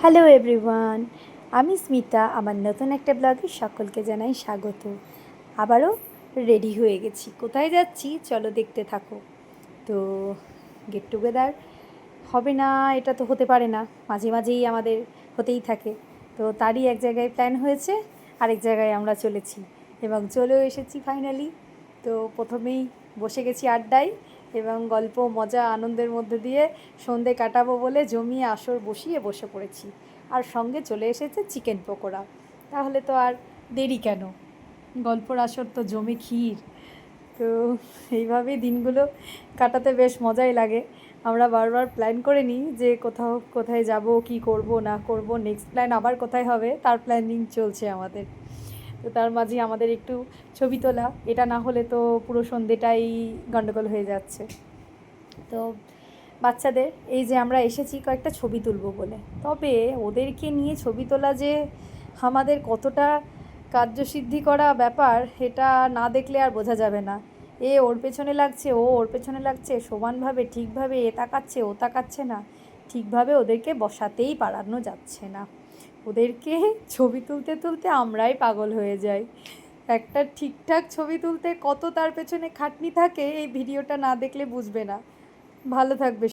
Hello everyone আমি স্মিতা, আমার নতুন একটা ব্লগে সকলকে জানাই স্বাগত। আবারও রেডি হয়ে গেছি। কোথায় যাচ্ছি? চলো দেখতে থাকো। তো গেট টুগেদার হবে না, এটা তো হতে পারে না। মাঝে মাঝেই আমাদের হতেই থাকে। তো তারই এক জায়গায় প্ল্যান হয়েছে, আরেক জায়গায় আমরা চলেছি। এবং চলেও এসেছি ফাইনালি তো প্রথমেই বসে গেছি আড্ডায়। এবং গল্প, মজা, আনন্দের মধ্যে দিয়ে সন্ধে কাটাবো বলে জমিয়ে আসর বসিয়ে বসে পড়েছি। আর সঙ্গে চলে এসেছে চিকেন পকোড়া। তাহলে তো আর দেরি কেন? গল্পর আসর তো জমে ক্ষীর। তো এইভাবেই দিনগুলো কাটাতে বেশ মজাই লাগে। আমরা বারবার প্ল্যান করে নিই যে কোথাও, কোথায় যাব, কি করব, না করব নেক্সট প্ল্যান আবার কোথায় হবে, তার প্ল্যানিং চলছে আমাদের। তো তার মাঝে আমাদের একটু ছবি তোলা। এটা না হলে তো পুরো সন্ধেটাই গণ্ডগোল হয়ে যাচ্ছে। তো বাচ্চাদের, এই যে আমরা এসেছি কয়েকটা ছবি তুলবো বলে। তবে ওদেরকে নিয়ে ছবি তোলা যে আমাদের কতটা কার্যসিদ্ধি করা ব্যাপার, এটা না দেখলে আর বোঝা যাবে না। এ ওর পেছনে লাগছে, ও ওর পেছনে লাগছে, সমানভাবে, ঠিকভাবে, এ তাকাচ্ছে, ও তাকাচ্ছে না। ঠিকভাবে ওদেরকে বসাতেই পারানো যাচ্ছে না। ওদেরকে ছবি তুলতে তুলতে আমরাই পাগল হয়ে যাই। একটা ঠিকঠাক ছবি তুলতে কত তার পেছনে খাটনি থাকে, এই ভিডিওটা না দেখলে বুঝবে না। ভালো থাকবে